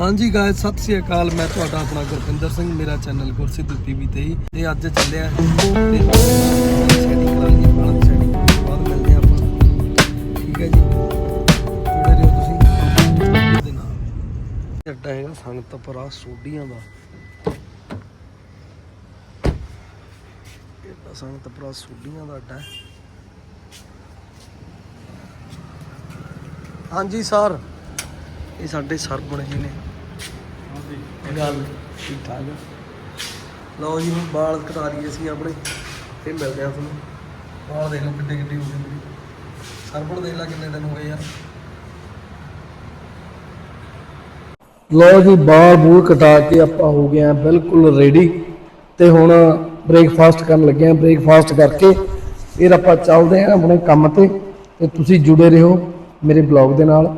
ਹਾਂਜੀ ਗਾਇਸ ਸਤਿ ਸ੍ਰੀ ਅਕਾਲ। ਮੈਂ ਤੁਹਾਡਾ ਆਪਣਾ ਗੁਰਪਿੰਦਰ ਸਿੰਘ, ਮੇਰਾ ਚੈਨਲ ਗੁਰਸਿੱਧ ਟੀਵੀ ਤੇ ਹੀ। ਤੇ ਅੱਜ ਚੱਲਿਆ ਤੇ ਸੈਟਿੰਗ ਕਰਾ ਬਾਅਦ ਸੈਟਿੰਗ ਬਾਅਦ ਮਿਲਦੇ ਆਪਾਂ। ਠੀਕ ਹੈ ਜੀ? ਜੁੜੇ ਰਹੋ ਤੁਸੀਂ ਦੇ ਨਾਲ। ਅੱਡਾ ਹੈਗਾ ਸੰਗਤਪੁਰਾ ਸੋਢੀਆਂ ਦਾ। ਇਹ ਸੰਗਤਪੁਰਾ ਸੋਢੀਆਂ ਦਾ ਅੱਡਾ ਹੈ। ਹਾਂਜੀ ਸਰ, ਇਹ ਸਾਡੇ ਸਰ ਬਣੇ ਜੀ ਨੇ। ਗੱਲ ਠੀਕ ਠਾਕ ਆ। ਲਓ ਜੀ, ਹੁਣ ਵਾਲ ਕਟਾ ਲਈਏ ਅਸੀਂ ਆਪਣੇ, ਫਿਰ ਮਿਲਦੇ ਆ ਤੁਹਾਨੂੰ। ਵਾਲ ਦੇਖ ਲਓ ਕਿੱਡੇ ਕਿੱਡੇ ਹੋ ਗਏ ਮੇਰੇ ਸਰਬਣ ਦੇਖ ਲੈ ਕਿੰਨੇ ਦਿਨ ਹੋ ਗਏ ਯਾਰ ਲਓ ਜੀ ਬਾਲ ਬੂਲ ਕਟਾ ਕੇ ਆਪਾਂ ਹੋ ਗਏ ਆ ਬਿਲਕੁਲ ਰੈਡੀ ਤੇ ਹੁਣ ਬ੍ਰੇਕਫਾਸਟ ਕਰਨ ਲੱਗੇ ਆ ਬ੍ਰੇਕਫਾਸਟ ਕਰਕੇ। ਫਿਰ ਆਪਾਂ ਚੱਲਦੇ ਆ ਆਪਣੇ ਕੰਮ ਤੇ। ਤੇ ਤੁਸੀਂ ਜੁੜੇ ਰਹੋ ਮੇਰੇ ਬਲੌਗ ਦੇ ਨਾਲ।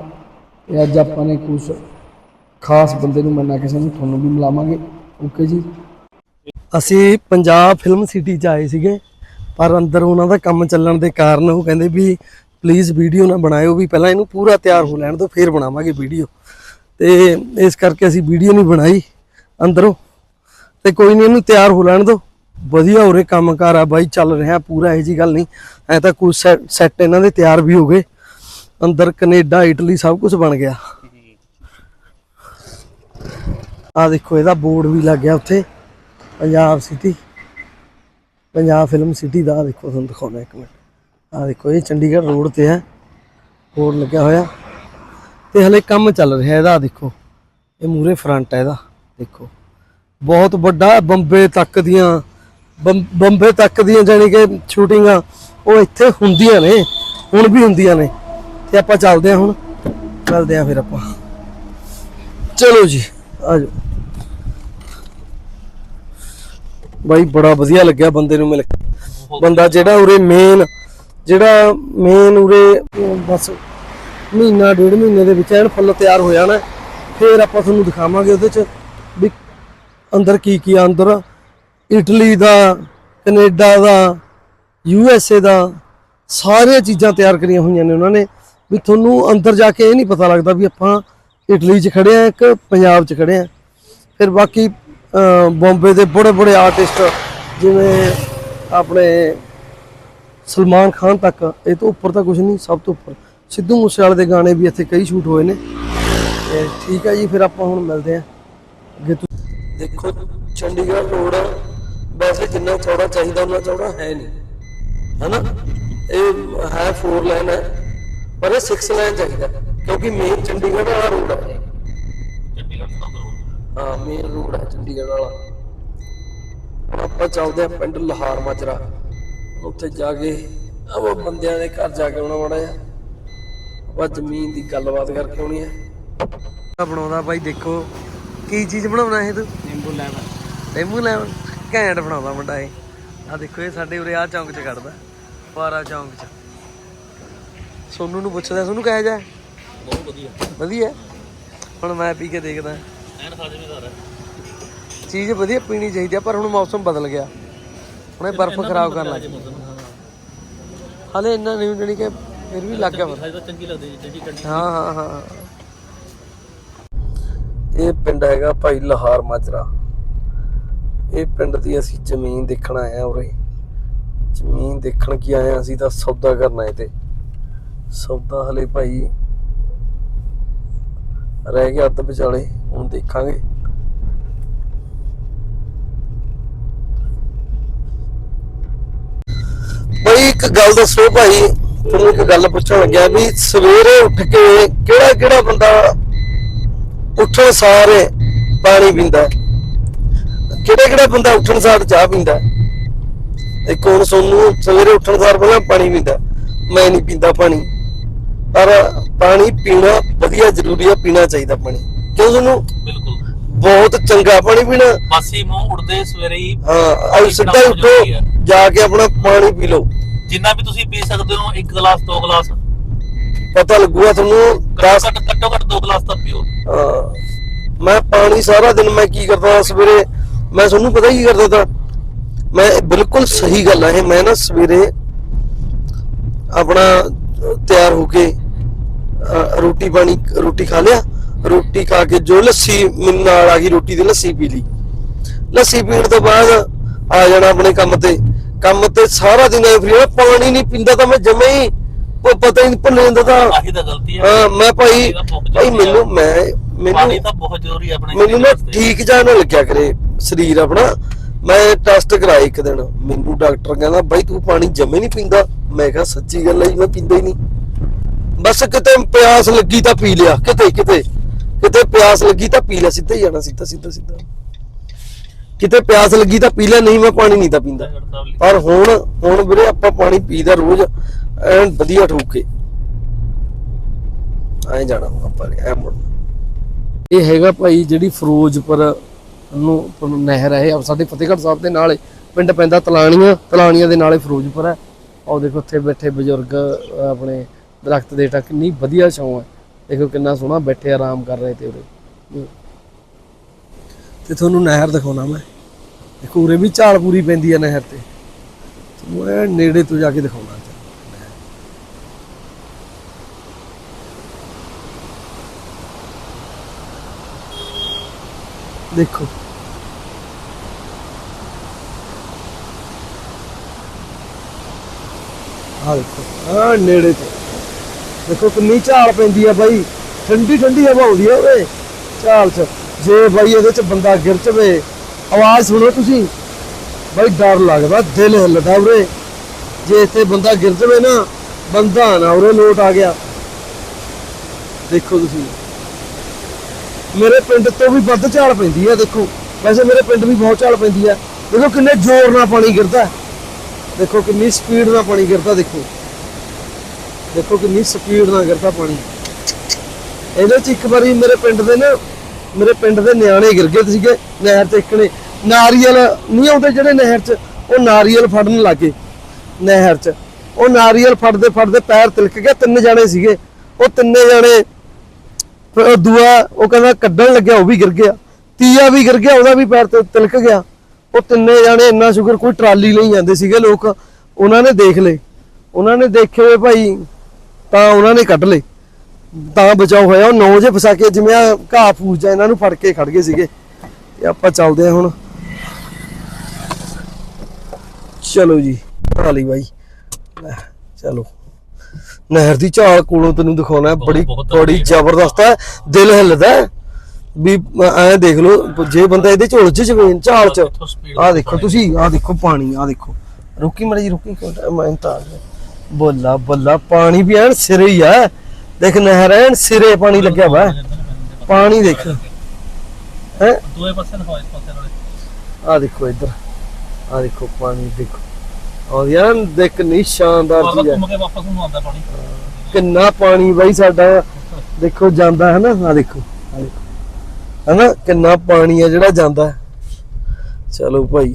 ਤੇ ਅੱਜ ਆਪਾਂ ਨੇ ਕੁਝ ਖਾਸ ਬੰਦੇ ਨੂੰ ਮਿਲਣਾ ਕਿਸੇ ਨੂੰ, ਤੁਹਾਨੂੰ ਵੀ ਮਿਲਾਵਾਂਗੇ। ਓਕੇ ਜੀ? ਅਸੀਂ ਪੰਜਾਬ ਫਿਲਮ ਸਿਟੀ ਚ ਆਏ ਸੀਗੇ, ਪਰ ਅੰਦਰ ਉਹਨਾਂ ਦਾ ਕੰਮ ਚੱਲਣ ਦੇ ਕਾਰਨ ਉਹ ਕਹਿੰਦੇ ਵੀ ਪਲੀਜ਼ ਵੀਡੀਓ ਨਾ ਬਣਾਇਓ ਵੀ ਪਹਿਲਾਂ ਇਹਨੂੰ ਪੂਰਾ ਤਿਆਰ ਹੋ ਲੈਣ ਦਿਓ, ਫਿਰ ਬਣਾਵਾਂਗੇ ਵੀਡੀਓ ਤੇ ਇਸ ਕਰਕੇ ਅਸੀਂ ਵੀਡੀਓ ਨਹੀਂ ਬਣਾਈ ਅੰਦਰੋਂ। ਤੇ ਕੋਈ ਨਹੀਂ ਇਹਨੂੰ ਤਿਆਰ ਹੋ ਲੈਣ ਦਿਓ। ਵਧੀਆ ਉਰੇ ਕੰਮਕਾਰ ਆ ਬਾਈ, ਚੱਲ ਰਿਹਾ ਪੂਰਾ, ਇਹ ਜੀ ਗੱਲ ਨਹੀਂ। ਐ ਤਾਂ ਕੁਝ ਸੈੱਟ ਇਹਨਾਂ ਦੇ ਤਿਆਰ ਵੀ ਹੋ ਗਏ। ਅੰਦਰ ਕੈਨੇਡਾ, ਇਟਲੀ ਸਭ ਕੁਝ ਬਣ ਗਿਆ। ਆ ਦੇਖੋ, ਇਹਦਾ ਬੋਰਡ ਵੀ ਲੱਗ ਗਿਆ ਉੱਥੇ। Punjab city. Punjab film city ਦਾ ਦੇਖੋ, ਤੁਹਾਨੂੰ ਦਿਖਾਉਣਾ ਇੱਕ ਮਿੰਟ। ਆ ਦੇਖੋ, ਇਹ ਚੰਡੀਗੜ੍ਹ ਰੋਡ ਤੇ ਹੈ। ਬੋਰਡ ਲੱਗਿਆ ਹੋਇਆ। ਤੇ ਹਲੇ ਕੰਮ ਚੱਲ ਰਿਹਾ ਇਹਦਾ ਦੇਖੋ। ਇਹ ਮੂਰੇ ਫਰੰਟ ਹੈ ਇਹਦਾ, ਦੇਖੋ। ਬਹੁਤ ਵੱਡਾ ਬੰਬੇ ਤੱਕ ਦੀਆਂ, ਬੰਬ- ਬੰਬੇ ਤੱਕ ਦੀਆਂ ਜਾਣੀ ਕਿ ਸ਼ੂਟਿੰਗਾਂ ਉਹ ਇੱਥੇ ਹੁੰਦੀਆਂ ਨੇ, ਹੁਣ ਵੀ ਹੁੰਦੀਆਂ ਨੇ। ਤੇ ਆਪਾਂ ਚੱਲਦੇ ਹਾਂ ਹੁਣ। ਚੱਲਦੇ ਹਾਂ ਫਿਰ ਆਪਾਂ। ਚਲੋ ਜੀ। ਆ ਜਾਓ ਬਾਈ, ਬੜਾ ਵਧੀਆ ਲੱਗਿਆ ਬੰਦੇ ਨੂੰ ਮਿਲ ਕੇ। ਬੰਦਾ ਜਿਹੜਾ ਉਰੇ ਮੇਨ ਜਿਹੜਾ ਮੇਨ ਉਰੇ, ਬਸ ਮਹੀਨਾ, ਡੇਢ ਮਹੀਨੇ ਦੇ ਵਿੱਚ ਐਨ ਫੁੱਲ ਤਿਆਰ ਹੋ ਜਾਣਾ ਫਿਰ ਆਪਾਂ ਤੁਹਾਨੂੰ ਦਿਖਾਵਾਂਗੇ ਉਹਦੇ ਚ ਵੀ ਅੰਦਰ ਕੀ ਕੀ ਆ, ਅੰਦਰ ਇਟਲੀ ਦਾ, ਕੈਨੇਡਾ ਦਾ, ਯੂ ਐਸ ਏ ਦਾ, ਸਾਰੀਆਂ ਚੀਜ਼ਾਂ ਤਿਆਰ ਕਰੀਆਂ ਹੋਈਆਂ ਨੇ ਉਹਨਾਂ ਨੇ। ਵੀ ਤੁਹਾਨੂੰ ਅੰਦਰ ਜਾ ਕੇ ਇਹ ਨਹੀਂ ਪਤਾ ਲੱਗਦਾ ਵੀ ਆਪਾਂ ਇਟਲੀ 'ਚ ਖੜੇ ਆ, ਇੱਕ ਪੰਜਾਬ 'ਚ ਖੜੇ ਆ। ਫਿਰ ਬਾਕੀ ਬੰਬੇ ਦੇ ਬੜੇ ਬੜੇ ਆਰਟਿਸਟ ਜਿਵੇਂ ਆਪਣੇ ਸਲਮਾਨ ਖਾਨ ਤੱਕ, ਇਹ ਤੋਂ ਉੱਪਰ ਤਾਂ ਕੁਝ ਨਹੀਂ, ਸਭ ਤੋਂ ਉੱਪਰ। ਸਿੱਧੂ ਮੂਸੇਵਾਲੇ ਦੇ ਗਾਣੇ ਵੀ ਇੱਥੇ ਕਈ ਸ਼ੂਟ ਹੋਏ ਨੇ। ਠੀਕ ਹੈ ਜੀ, ਫਿਰ ਆਪਾਂ ਹੁਣ ਮਿਲਦੇ ਆ ਅੱਗੇ ਤੋਂ ਦੇਖੋ, ਚੰਡੀਗੜ੍ਹ ਰੋਡ ਵੈਸੇ ਜਿੰਨਾ ਚੌੜਾ ਚਾਹੀਦਾ ਉਹਨਾਂ ਚੌੜਾ ਹੈ ਨਹੀਂ। ਹਨਾ? ਇਹ ਹੈ 4 ਲਾਈਨ ਹੈ, ਪਰ ਇਹ 6 ਲਾਈਨ ਚਾਹੀਦਾ। ਕਿਉਂਕਿ ਮੇਨ ਚੰਡੀਗੜ੍ਹ ਵਾਲਾ ਰੋਡ ਹੈ ਹਾਂ ਮੇਨ ਰੋਡ ਹੈ ਚੰਡੀਗੜ੍ਹ ਵਾਲਾ। ਆਪਾਂ ਚੱਲਦੇ ਆ ਪਿੰਡ ਲਹਾਰ ਮਾਜਰਾ। ਉੱਥੇ ਜਾ ਕੇ ਆਪਾਂ ਬੰਦਿਆਂ ਦੇ ਘਰ ਜਾ ਕੇ ਆਉਣਾ ਮਾੜਾ ਜਿਹਾ। ਆਪਾਂ ਜ਼ਮੀਨ ਦੀ ਗੱਲਬਾਤ ਕਰਕੇ ਆਉਣੀ ਹੈ ਬਣਾਉਂਦਾ ਬਾਈ ਦੇਖੋ ਕੀ ਚੀਜ਼ ਬਣਾਉਣਾ ਇਹ ਤੂੰ? ਨਿੰਬੂ ਲੈਮਨ ਨਿੰਬੂ ਲੈਮਨ ਘੈਂਟ ਬਣਾਉਂਦਾ ਮੁੰਡਾ ਇਹ। ਆ ਦੇਖੋ ਇਹ ਸਾਡੇ ਉਰੇ ਆ ਚੌਂਕ 'ਚ ਕੱਢਦਾ ਪਾਰਾ ਚੌਂਕ 'ਚ। ਸੋਨੂ ਨੂੰ ਪੁੱਛਦਾ ਸੋਨੂ ਕਹਿ ਜਾ ਬਹੁਤ ਵਧੀਆ। ਵਧੀਆ? ਹੁਣ ਮੈਂ ਪੀ ਕੇ ਦੇਖਦਾ। ਐਨ ਖਾਜਮੇਦਾਰ ਹੈ। ਚੀਜ਼ ਵਧੀਆ ਪੀਣੀ ਚਾਹੀਦੀ ਆ ਪਰ ਹੁਣ ਮੌਸਮ ਬਦਲ ਗਿਆ। ਹੁਣ ਇਹ ਬਰਫ਼ ਖਰਾਬ ਕਰਨ ਲੱਗ ਗਈ। ਹਲੇ ਇੰਨਾ ਨਹੀਂ ਜਣੀ ਕਿ ਫਿਰ ਵੀ ਲੱਗ ਗਿਆ ਚੰਗੀ ਲੱਗਦੀ ਜੀ ਚੰਗੀ ਕੰਡੀ ਹਾਂ ਹਾਂ ਹਾਂ। ਇਹ ਪਿੰਡ ਹੈਗਾ ਭਾਈ ਲਹਾਰ ਮਾਜਰਾ। ਇਹ ਪਿੰਡ ਦੀ ਅਸੀਂ ਜ਼ਮੀਨ ਦੇਖਣ ਆਏ ਆ ਉਰੇ। ਜ਼ਮੀਨ ਦੇਖਣ ਕੀ ਆਏ ਆ ਅਸੀਂ ਤਾਂ ਸੌਦਾ ਕਰਨ ਆਏ ਤੇ। ਸੌਦਾ ਹਲੇ ਭਾਈ ਰਹਿ ਗਿਆ ਅੱਧ ਵਿਚਾਲੇ, ਹੁਣ ਦੇਖਾਂਗੇ। ਬਈ ਇੱਕ ਗੱਲ ਦੱਸੋ ਭਾਈ, ਤੁਹਾਨੂੰ ਇੱਕ ਗੱਲ ਪੁੱਛਣ ਲੱਗਿਆ ਵੀ ਸਵੇਰੇ ਉੱਠ ਕੇ ਕਿਹੜਾ ਕਿਹੜਾ ਬੰਦਾ ਉੱਠਣ ਸਾਰ ਪਾਣੀ ਪੀਂਦਾ ਕਿਹੜਾ ਕਿਹੜਾ ਬੰਦਾ ਉੱਠਣ ਸਾਰ ਚਾਹ ਪੀਂਦਾ ਇੱਕ ਹੁਣ ਸੋਨੂੰ ਸਵੇਰੇ ਉੱਠਣ ਸਾਰ ਪਹਿਲਾਂ ਪਾਣੀ ਪੀਂਦਾ ਮੈਂ ਨਹੀਂ ਪੀਂਦਾ ਪਾਣੀ। ਪਰ ਪਾਣੀ ਪੀਣਾ ਵਧੀਆ ਜ਼ਰੂਰੀ ਆ ਪੀਣਾ ਚਾਹੀਦਾ ਪਾਣੀ। ਕਿਉਂ ਤੁਹਾਨੂੰ? ਬਿਲਕੁਲ। ਬਹੁਤ ਚੰਗਾ ਪਾਣੀ ਪੀਣਾ। ਬਾਸੀ ਮੂੰਹ ਉੜਦੇ ਸਵੇਰੇ ਹੀ ਹਾਂ ਆਈ ਸਿੱਧਾ ਹੀ ਉੱਠੋ ਜਾ ਕੇ ਆਪਣਾ ਪਾਣੀ ਪੀ ਲਓ। ਜਿੰਨਾ ਵੀ ਤੁਸੀਂ ਪੀ ਸਕਦੇ ਹੋ ਇੱਕ ਗਲਾਸ ਦੋ ਗਲਾਸ। ਪਤਾ ਲੱਗੂਗਾ ਤੁਹਾਨੂੰ ਘੱਟੋ ਘੱਟ ਘੱਟੋ ਘੱਟ ਦੋ ਗਲਾਸ ਤਾਂ ਪੀਓ। ਹਾਂ। ਮੈਂ ਪਾਣੀ ਸਾਰਾ ਦਿਨ ਮੈਂ ਕੀ ਕਰਦਾ ਸਵੇਰੇ ਮੈਂ ਤੁਹਾਨੂੰ ਪਤਾ ਕੀ ਕਰਦਾ ਤਾ। ਮੈਂ ਬਿਲਕੁਲ ਸਹੀ ਗੱਲ ਹੈ ਮੈਂ ਨਾ ਸਵੇਰੇ ਆਪਣਾ ਤਿਆਰ ਹੋ ਕੇ ਰੋਟੀ ਪਾਣੀ ਰੋਟੀ ਖਾ ਲਿਆ ਰੋਟੀ ਖਾ ਕੇ ਜੋ ਲੱਸੀ ਮੈਨੂੰ ਨਾਲ ਆ ਗਈ ਰੋਟੀ ਦੀ ਲੱਸੀ ਪੀ ਲਈ। ਲੱਸੀ ਪੀਣ ਤੋਂ ਬਾਅਦ ਆ ਜਾਣਾ ਆਪਣੇ ਕੰਮ ਤੇ। ਕੰਮ ਤੇ ਸਾਰਾ ਦਿਨ ਐ ਫਰੀ ਪਾਣੀ ਨਹੀਂ ਪੀਂਦਾ ਤਾਂ ਮੈਂ ਜਮੇ ਹੀ ਪਤਾ ਹੀ ਨਹੀਂ ਭੁੱਲ ਜਾਂਦਾ ਤਾਂ ਆਹੀ ਤਾਂ ਗਲਤੀ ਹੈ ਹਾਂ ਮੈਂ ਭਾਈ ਭਾਈ। ਮੈਨੂੰ ਮੈਂ ਪਾਣੀ ਮੈਨੂੰ ਤਾਂ ਬਹੁਤ ਜ਼ਰੂਰੀ ਆਪਣੇ ਮੈਨੂੰ ਨਾ। ਠੀਕ ਜਾਣ ਲੱਗਿਆ ਕਰੇ ਸਰੀਰ ਆਪਣਾ। ਮੈਂ ਟੈਸਟ ਕਰਾਇਆ ਇੱਕ ਦਿਨ। ਮੈਨੂੰ ਡਾਕਟਰ ਕਹਿੰਦਾ ਬਾਈ ਤੂੰ ਪਾਣੀ ਜਮੇ ਨਹੀਂ ਪੀਂਦਾ। ਮੈਂ ਕਿਹਾ ਸੱਚੀ ਗੱਲ ਹੈ ਜੀ ਮੈਂ ਪੀਂਦਾ ਹੀ ਨਹੀਂ। ਬਸ ਕਿਤੇ ਪਿਆਸ ਲੱਗੀ ਤਾਂ ਪੀ ਲਿਆ ਕਿਤੇ ਕਿਤੇ। ਕਿਤੇ ਪਿਆਸ ਲੱਗੀ ਤਾਂ ਪੀ ਲਿਆ ਸਿੱਧਾ ਹੀ ਜਾਣਾ ਸਿੱਧਾ ਸਿੱਧਾ ਸਿੱਧਾ। ਕਿਤੇ ਪਿਆਸ ਲੱਗੀ ਤਾਂ ਪੀ ਲਿਆ ਨਹੀਂ ਮੈਂ ਪਾਣੀ ਨਹੀਂ ਤਾਂ ਪੀਂਦਾ। ਪਰ ਹੁਣ ਹੁਣ ਵੀਰੇ ਆਪਾਂ ਪਾਣੀ ਪੀਦਾ ਰੋਜ਼ ਐਨ ਵਧੀਆ ਠੋਕ। ਕੇ ਐਂ ਜਾਣਾ ਆਪਾਂ ਨੇ, ਮੁੜ ਇਹ ਹੈਗਾ ਭਾਈ ਜਿਹੜੀ ਫਿਰੋਜ਼ਪੁਰ ਨੂੰ ਨਹਿਰ ਹੈ ਸਾਡੇ ਫਤਿਹਗੜ੍ਹ ਸਾਹਿਬ ਦੇ ਨਾਲ ਪਿੰਡ ਪੈਂਦਾ ਤਲਾਣੀਆਂ ਤਲਾਣੀਆਂ ਦੇ ਨਾਲ ਫਿਰੋਜ਼ਪੁਰ ਹੈ ਆਓ ਦੇਖੋ ਉੱਥੇ ਬੈਠੇ ਬਜ਼ੁਰਗ ਆਪਣੇ ਦਰਖਤ ਦੇ ਟੱਕ ਕਿੰਨੀ ਵਧੀਆ ਛਾਂ ਹੈ। ਦੇਖੋ ਕਿੰਨਾ ਸੋਹਣਾ ਬੈਠੇ ਆਰਾਮ ਕਰ ਰਹੇ ਤੇ ਉਰੇ। ਤੇ ਤੁਹਾਨੂੰ ਨਹਿਰ ਦਿਖਾਉਣਾ ਮੈਂ। ਦੇਖੋ ਉਰੇ ਵੀ ਝਾਲ ਪੂਰੀ ਪੈਂਦੀ ਹੈ ਨਹਿਰ ਤੇ। ਤੁਹਾਨੂੰ ਨੇੜੇ ਤੋਂ ਜਾ ਕੇ ਦਿਖਾਉਣਾ ਦੇਖੋ। ਆ ਦੇਖੋ ਆ ਨੇੜੇ ਤੇ। ਦੇਖੋ ਕਿੰਨੀ ਝਾਲ ਪੈਂਦੀ ਆ ਬਾਈ। ਠੰਡੀ ਠੰਡੀ ਹਵਾ ਆਉਂਦੀ ਆ ਓਏ ਝਾਲ ਚ। ਜੇ ਬਾਈ ਇਹਦੇ ਚ ਬੰਦਾ ਗਿਰ ਚਵੇ ਆਵਾਜ਼ ਸੁਣੋ ਤੁਸੀਂ। ਬਾਈ ਡਰ ਲੱਗਦਾ, ਦਿਲ ਹਿੱਲਦਾ ਉਰੇ। ਜੇ ਇੱਥੇ ਬੰਦਾ ਗਿਰ ਜਵੇ ਨਾ, ਬੰਦਾ ਨਾ ਉਰੇ ਲੋਟ ਆ ਗਿਆ। ਦੇਖੋ ਤੁਸੀਂ। ਮੇਰੇ ਪਿੰਡ ਤੋਂ ਵੀ ਵੱਧ ਝਾਲ ਪੈਂਦੀ ਆ, ਦੇਖੋ। ਵੈਸੇ ਮੇਰੇ ਪਿੰਡ ਵੀ ਬਹੁਤ ਝਾਲ ਪੈਂਦੀ ਆ। ਦੇਖੋ ਕਿੰਨੇ ਜ਼ੋਰ ਨਾਲ ਪਾਣੀ ਗਿਰਦਾ। ਦੇਖੋ ਕਿੰਨੀ ਸਪੀਡ ਨਾਲ ਪਾਣੀ ਗਿਰਦਾ, ਦੇਖੋ। ਦੇਖੋ ਕਿੰਨੀ ਸਪੀਡ ਨਾਲ ਗਿਰਦਾ ਪਾਣੀ। ਇਹਦੇ ਚ ਇੱਕ ਵਾਰੀ ਮੇਰੇ ਪਿੰਡ ਦੇ ਨਾ, ਮੇਰੇ ਪਿੰਡ ਦੇ ਨਿਆਣੇ ਗਿਰ ਗਏ ਸੀਗੇ, ਨਹਿਰ ਤੇ ਇੱਕਣੇ ਨਾਰੀਅਲ, ਨਹੀਂ ਆਉਂਦੇ ਜਿਹੜੇ ਨਹਿਰ 'ਚ, ਉਹ ਨਾਰੀਅਲ ਫੜਨ ਲੱਗੇ, ਨਹਿਰ 'ਚ। ਉਹ ਨਾਰੀਅਲ ਫੜਦੇ ਫੜਦੇ ਪੈਰ ਤਿਲਕ ਗਿਆ, ਤਿੰਨ ਜਾਣੇ ਸੀਗੇ। ਉਹ ਤਿੰਨੇ ਜਾਣੇ, ਫਿਰ ਉਹ ਦੂਆ, ਉਹ ਕਹਿੰਦਾ ਕੱਢਣ ਲੱਗਿਆ, ਉਹ ਵੀ ਗਿਰ ਗਿਆ। ਤੀਆ ਵੀ ਗਿਰ ਗਿਆ, ਉਹਦਾ ਵੀ ਪੈਰ ਤੇ ਤਿਲਕ ਗਿਆ। ਉਹ ਤਿੰਨੇ ਜਾਣੇ ਇੰਨਾ ਸ਼ੁਕਰ, ਕੋਈ ਟਰਾਲੀ ਲਈ ਜਾਂਦੇ ਸੀਗੇ ਲੋਕ। ਉਹਨਾਂ ਨੇ ਦੇਖ ਲਏ। ਉਹਨਾਂ ਨੇ ਦੇਖੇ ਹੋਏ ਭਾਈ ਤਾਂ ਉਹਨਾਂ ਨੇ ਕੱਢ ਲਏ। ਤਾਂ ਬਚਾਓ ਹੋਇਆ। ਉਹ ਨੌ ਜੇ ਫਸਾ ਕੇ ਜਿਵੇਂ ਆਹ ਘਾਹ ਫੂਸ ਜਾ ਇਹਨਾਂ ਨੂੰ ਫੜ ਕੇ ਖੜ ਗਏ ਸੀਗੇ। ਤੇ ਆਪਾਂ ਚੱਲਦੇ ਹਾਂ ਹੁਣ। ਚਲੋ ਜੀ ਬਣਾ ਲਈ ਬਾਈ। ਚਲੋ। ਨਹਿਰ ਦੀ ਝਾਲ ਕੋਲੋਂ ਤੈਨੂੰ ਦਿਖਾਉਣਾ ਬੜੀ ਬੜੀ ਜ਼ਬਰਦਸਤ ਹੈ। ਦਿਲ ਹਿੱਲਦਾ। ਵੀ ਐ ਦੇਖ ਲਓ ਜੇ ਬੰਦਾ ਇਹਦੇ ਚ ਉਲਝ ਜਵੇ ਝਾਲ ਚ। ਆ ਦੇਖੋ ਤੁਸੀਂ ਆ। ਦੇਖੋ ਪਾਣੀ ਆ ਦੇਖੋ। ਰੁਕੀ ਮੜੀ ਜੀ ਰੁਕੀ ਮੈਂ ਤਾਂ ਆ ਗਿਆ। ਬੋਲਾ ਬੋਲਾ ਪਾਣੀ ਵੀ ਐਨ ਸਿਰੇ ਹੀ ਆ। ਦੇਖ ਨਹਿਰ ਐਨ ਸਿਰੇ ਪਾਣੀ ਲੱਗਿਆ ਵਾ। ਪਾਣੀ ਦੇਖ। ਹੈ? ਦੋਏ ਪਾਸੇ ਨਾ ਹੋਏ ਪਾਸੇ ਨਾਲ। ਆ ਦੇਖੋ ਇੱਧਰ। ਆ ਦੇਖੋ ਪਾਣੀ ਦੇਖੋ। ਔਰ ਯਾਰ ਦੇਖ ਨੀ ਸ਼ਾਨਦਾਰ ਚੀਜ਼ ਹੈ ਘੁੰਮ ਕੇ ਵਾਪਸ ਨੂੰ ਆਉਂਦਾ ਪਾਣੀ ਕਿੰਨਾ ਪਾਣੀ ਬਾਈ ਸਾਡਾ ਦੇਖੋ ਜਾਂਦਾ ਹੈ ਨਾ ਆ ਦੇਖੋ ਆ ਦੇਖੋ। ਹਨਾ ਕਿੰਨਾ ਪਾਣੀ ਆ ਜਿਹੜਾ ਜਾਂਦਾ। ਚਲੋ ਭਾਈ।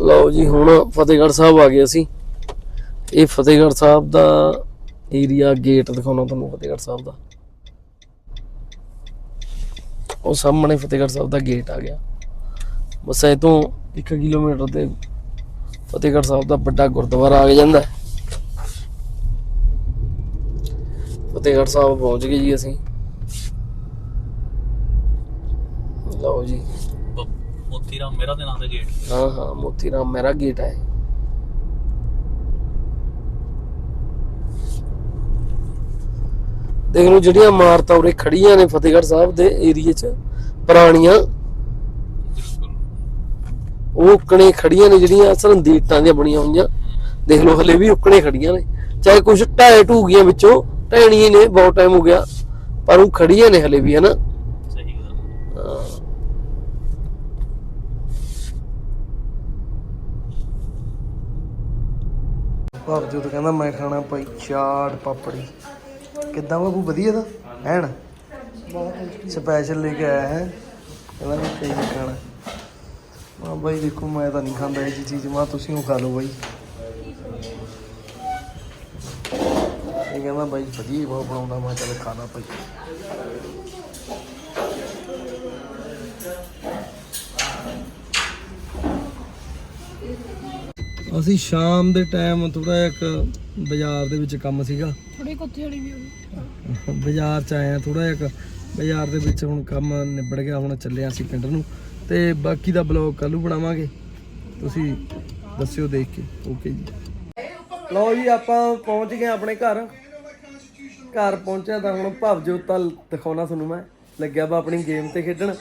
ਲਓ ਜੀ ਹੁਣ ਫਤਿਹਗੜ੍ਹ ਸਾਹਿਬ ਆ ਗਏ ਅਸੀਂ। ਇਹ ਫਤਿਹਗੜ੍ਹ ਸਾਹਿਬ ਦਾ ਏਰੀਆ ਗੇਟ ਦਿਖਾਉਣਾ ਤੁਹਾਨੂੰ ਫਤਿਹਗੜ੍ਹ ਸਾਹਿਬ ਦਾ। ਉਹ ਸਾਹਮਣੇ ਫਤਿਹਗੜ੍ਹ ਸਾਹਿਬ ਦਾ ਗੇਟ ਆ ਗਿਆ। ਬਸ ਇਹ ਤੋਂ 1 ਕਿਲੋਮੀਟਰ ਤੇ ਫਤਿਹਗੜ੍ਹ ਸਾਹਿਬ ਦਾ ਵੱਡਾ ਗੁਰਦੁਆਰਾ ਆ ਜਾਂਦਾ। ਹੈ। ਫਤਿਹਗੜ੍ਹ ਸਾਹਿਬ ਪਹੁੰਚ ਗਏ ਜੀ ਅਸੀਂ। ਲਓ ਜੀ। ਮੋਤੀ ਰਾਮ ਮੇਰਾ ਦੇ ਨਾਂ ਦੇ ਗੇਟ ਹਾਂ ਹਾਂ ਮੋਤੀ ਰਾਮ ਮੇਰਾ ਗੇਟ ਹੈ ਦੇਖ ਲਓ ਜਿਹੜੀਆਂ ਇਮਾਰਤਾਂ ਉਰੇ ਖੜੀਆਂ ਨੇ ਫਤਿਹਗੜ੍ਹ ਸਾਹਿਬ ਦੇ ਏਰੀਏ 'ਚ ਪੁਰਾਣੀਆਂ। ਉਹ ਉੱਕਣੇ ਖੜੀਆਂ ਨੇ ਜਿਹੜੀਆਂ ਸਰਹੰਦੀ ਇੱਟਾਂ ਦੀਆਂ ਬਣੀਆਂ ਹੋਈਆਂ। ਦੇਖ ਲਓ ਹਲੇ ਵੀ ਉੱਕਣੇ ਖੜੀਆਂ ਨੇ। ਚਾਹੇ ਕੁਝ ਢਾਏ ਢੂਗੀਆਂ ਵਿੱਚੋਂ ਢਹਿਣੀਆਂ ਨੇ ਬਹੁਤ ਟਾਈਮ ਹੋ ਗਿਆ। ਪਰ ਉਹ ਖੜੀਆਂ ਨੇ ਹਲੇ ਵੀ ਹਨਾ? ਸਹੀ ਗੱਲ ਹਾਂ। ਭਵਜੋਤ ਕਹਿੰਦਾ ਮੈਂ ਖਾਣਾ ਭਾਈ ਚਾਟ ਪਾਪੜੀ। ਕਿੱਦਾਂ ਬਾਬੂ ਵਧੀਆ ਦਾ ਐਨ ਬਹੁਤ ਸਪੈਸ਼ਲ ਲੈ ਕੇ ਆਇਆ ਹੈ। ਕਹਿੰਦਾ ਵੀ ਕਈ ਖਾਣਾ। ਮਾ ਬਾਈ, ਦੇਖੋ, ਮੈਂ ਤਾਂ ਨਹੀਂ ਖਾਂਦਾ ਇਹ ਜਿਹੀ ਚੀਜ਼। ਮਾ ਤੁਸੀਂ ਉਹ ਖਾ ਲਓ ਬਾਈ। ਇਹ ਕਹਿੰਦਾ ਬਾਈ, ਵਧੀਆ ਹੀ ਬਹੁਤ ਬਣਾਉਂਦਾ। ਮੈਂ ਚੱਲ ਖਾਣਾ ਭਾਈ। ਅਸੀਂ ਸ਼ਾਮ ਦੇ ਟਾਈਮ ਥੋੜਾ ਇੱਕ ਬਾਜ਼ਾਰ ਦੇ ਵਿੱਚ ਕੰਮ ਸੀਗਾ। ਥੋੜੀ ਕੁੱਤੀ ਵਾਲੀ ਵੀ ਹੋਈ ਬਾਜ਼ਾਰ ਚ ਆਏ ਆ ਥੋੜਾ ਜਿਹਾ ਇੱਕ ਬਾਜ਼ਾਰ ਦੇ ਵਿੱਚ ਹੁਣ ਕੰਮ ਨਿਬੜ ਗਿਆ ਹੁਣ ਚੱਲੇ ਅਸੀਂ ਪਿੰਡ ਨੂੰ। ਤੇ ਬਾਕੀ ਦਾ ਬਲੌਗ ਕੱਲ੍ਹ ਨੂੰ ਬਣਾਵਾਂਗੇ। ਤੁਸੀਂ ਦੱਸਿਓ ਦੇਖ ਕੇ ਓਕੇ ਜੀ। ਲਓ ਜੀ ਆਪਾਂ ਪਹੁੰਚ ਗਏ ਆਪਣੇ ਘਰ। ਘਰ ਪਹੁੰਚਿਆ ਤਾਂ ਹੁਣ ਭਵਜੋਤ ਤਾਂ ਦਿਖਾਉਣਾ ਤੁਹਾਨੂੰ ਮੈਂ। ਲੱਗਿਆ ਵਾ ਆਪਣੀ ਗੇਮ ਤੇ ਖੇਡਣ।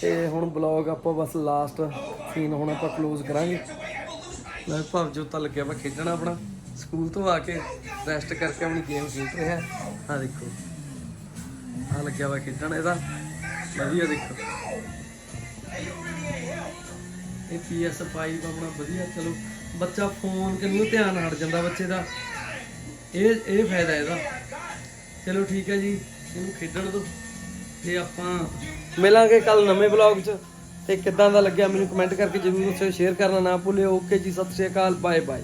ਤੇ ਹੁਣ ਬਲੌਗ ਆਪਾਂ ਬਸ ਲਾਸਟ ਸੀਨ ਹੁਣ ਆਪਾਂ ਕਲੋਜ਼ ਕਰਾਂਗੇ। ਮੈਂ ਭਵਜੋਤ ਤਾਂ ਲੱਗਿਆ ਵਾ ਖੇਡਣ ਆਪਣਾ। ਸਕੂਲ ਤੋਂ ਆ ਕੇ ਰੈਸਟ ਕਰਕੇ ਆਪਣੀ ਗੇਮ ਖੇਡ ਰਿਹਾ। ਆ ਦੇਖੋ। ਆ ਲੱਗਿਆ ਵਾ ਖੇਡਣ ਇਹਦਾ। ਵਧੀਆ ਦੇਖੋ। ਇਹ PS5 ਆਪਣਾ ਵਧੀਆ, ਚਲੋ। ਬੱਚਾ ਫੋਨ ਕਿੰਨੂੰ ਧਿਆਨ ਹਟ ਜਾਂਦਾ ਬੱਚੇ ਦਾ। ਇਹ ਇਹ ਫਾਇਦਾ ਇਹਦਾ। ਚਲੋ ਠੀਕ ਹੈ ਜੀ। ਇਹਨੂੰ ਖੇਡਣ ਦੋ। ਤੇ ਆਪਾਂ ਮਿਲਾਂਗੇ ਕੱਲ ਨਵੇਂ ਵਲੌਗ 'ਚ। ਤੇ ਕਿੱਦਾਂ ਦਾ ਲੱਗਿਆ ਮੈਨੂੰ ਕਮੈਂਟ ਕਰਕੇ ਜਰੂਰ ਦੱਸਿਓ ਸ਼ੇਅਰ ਕਰਨਾ ਨਾ ਭੁੱਲਿਓ। ਓਕੇ ਜੀ, ਸਤਿ ਸ਼੍ਰੀ ਅਕਾਲ ਬਾਏ ਬਾਏ